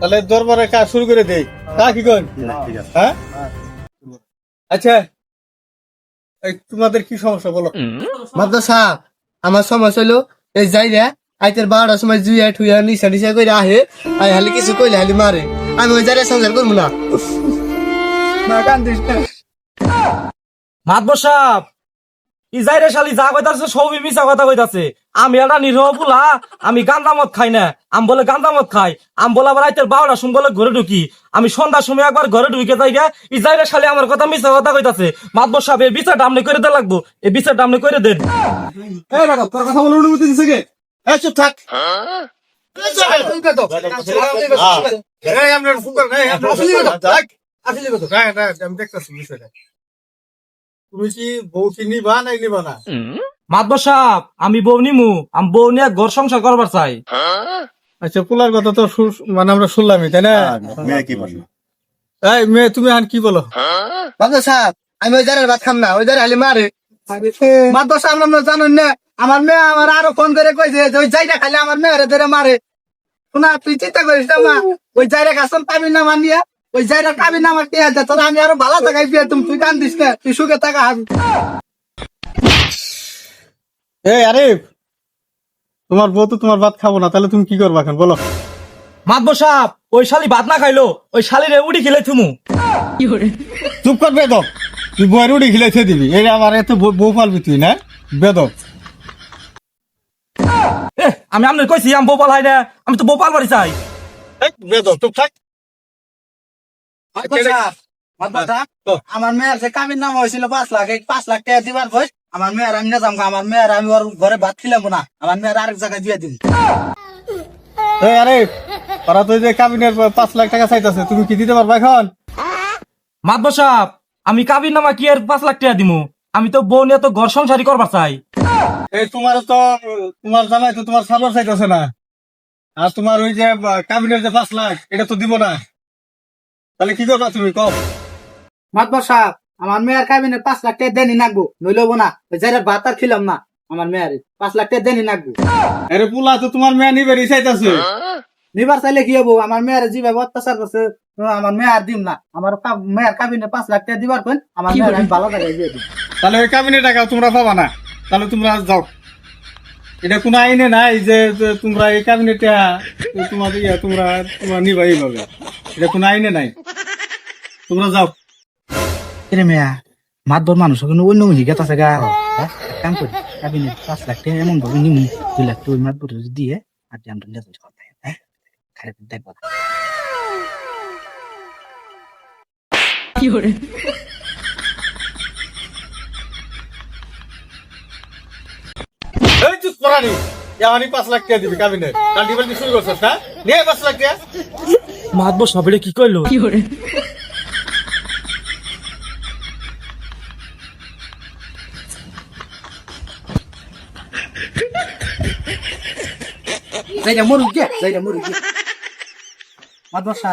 তাহলে দরবারে কাজ শুরু করে দেই। তা কি করেন হ্যাঁ? আচ্ছা এই তোমাদের কি সমস্যা বলো? মাদ্রাসা আমার সমস্যা হলো এই যাই রে আইতের বারোটার সময় জুইয়া ঠুইয়া নিশা নিশা করে আহে আই হালি কিছু কইলে হালি মারে। আমি ওই জায়গায় সংসার করব না। মাতবর সাহেব ইজাইরে শালি যা কইতাছে সবই মিছা কথা কইতাছে আমি এটা নিরহ বুলা আমি গান্দা মদ খাই না আম বলে গান্দা মদ খাই আম বলে আবার রাইতের বারোটা সময় বলে ঘরে ঢুকি আমি সন্ধ্যার সময় একবার ঘরে ঢুকে যাই গে ইজাইরে শালি আমার কথা মিছা কথা কইতাছে মাতবর সাহেব এই বিচারটা আপনি করে দেন লাগবো এই বিচারটা আপনি করে দেন এই বেটা তোর কথা বলার অনুমতি দিছে কে এই চুপ থাক হ্যাঁ হ্যাঁ আমি দেখতাছি বিষয়টা তুমি কি বউ কি নিবা নাই নিবা না? মাতবর সাহেব আমি বউ নিমু আমি বউ নিয়ে ঘর সংসার করবার চাই। আচ্ছা পোলার কথা তো মানে আমরা শুনলামই তাই না? মেয়ে কি বলে এই মেয়ে তুমি আন কি বলো? মাদ্রাসা আমি ওই জায়গায় ভাত খাম না ওই জায়গায় হালি মারে মাদ্রাসা আমরা জানুন না আমার মেয়ে আমার আরও ফোন করে কইছে যে ওই জায়গা খালি আমার মেয়েরে ধরে মারে। শোনা তুই চিন্তা করিস না মা ওই জায়গা কাসম পাবি না মানিয়া ওই জায়গা পাবি না আমার কে আছে? তোর আমি আরও ভালো থাকাই বিয়ে তুমি তুই কান্দিস না তুই সুখে থাকা। হাবি এই আরিফ তোমার বউ তো তোমার ভাত খাব না তাহলে তুমি কি করবা এখন? বলো। ওই শালি ভাত না খাইলো ওই শালিরে উড়ি খেলে থুমু। চুপ কর বেদক তুই বউয়ের উড়ি খিলাইতে দিবি। এই আমার এত বউ পালবি তুই না? বেদক এ আমি আপনার কইছি আমি বউ পালাই না। আমি তো বউ পালবারই চাই। এই বেদক চুপ থাক। আমার মেয়ের যে কামির নাম হয়েছিল পাঁচ লাখ এই পাঁচ লাখ টাকা দিবার বয়স আমার মেয়ের আমি না যাম আমার মেয়ের আমি ওর ঘরে ভাত খিলাম না আমার মেয়ের আরেক জায়গায় দিয়ে দিন আরিফ ওরা তো যে কাবিনের পাঁচ লাখ টাকা চাইতেছে তুমি কি দিতে পারবা এখন? মাতবর সাহেব আমি কাবির নামা কি আর পাঁচ লাখ টাকা দিমু? আমি তো বউ নিয়ে তো ঘর সংসারই করবার চাই। এই তোমার তো তোমার জামাই তো তোমার সার্ভার চাইতেছে না। আর তোমার ওই যে কাবিনের যে পাঁচ লাখ এটা তো দিব না। তাহলে কি করবা তুমি কম মাদ্রাসা আমার মেয়ের কাবিনে পাঁচ লাখ টাকা দেনি নাকবো নইলবো না ওই জায়গায় ভাত আর খিলাম না আমার মেয়ের পাঁচ লাখ টাকা দেনি নাকবো আরে পুলা তো তোমার মেয়ে নিবে চাইতেছে। নিবার চাইলে কি হব আমার মেয়ের যেভাবে অত্যাচার করছে আমার মেয়ে আর দিম না আমার মেয়ের কাবিনে পাঁচ লাখ টাকা দিবার কোন আমার মেয়ের আমি ভালো জায়গায় দিয়ে দিই তাহলে ওই কাবিনের টাকা তোমরা পাবা না তাহলে তোমরা যাও। এটা কোনো আইনে নাই যে তোমরা এই কাবিনেটা তোমার ইয়া তোমরা তোমরা নিবা এইভাবে। এটা কোনো আইনে নাই। তোমরা যাও। রে মেয়া মাতবর মানুষ কিন্তু অন্য মুহি গেতা গা। হ্যাঁ? কাম করি। কাবিনে পাঁচ লাখ টাকা এমন ভাবে নিমু। দুই লাখ টাকা ওই মাতবর দিয়ে আর কথা হ্যাঁ খারে দেখব। না। এই চুপ করানি এমনই পাঁচ লাখ টাকা দিবি কাবিনে কাল দিবার শুরু করছিস না নিয়ে পাঁচ লাখ টাকা। মাতবর সাহেব এটা কি কইলো যাইরা মরুক গে যাইরা মরুক গে মাদ্রাসা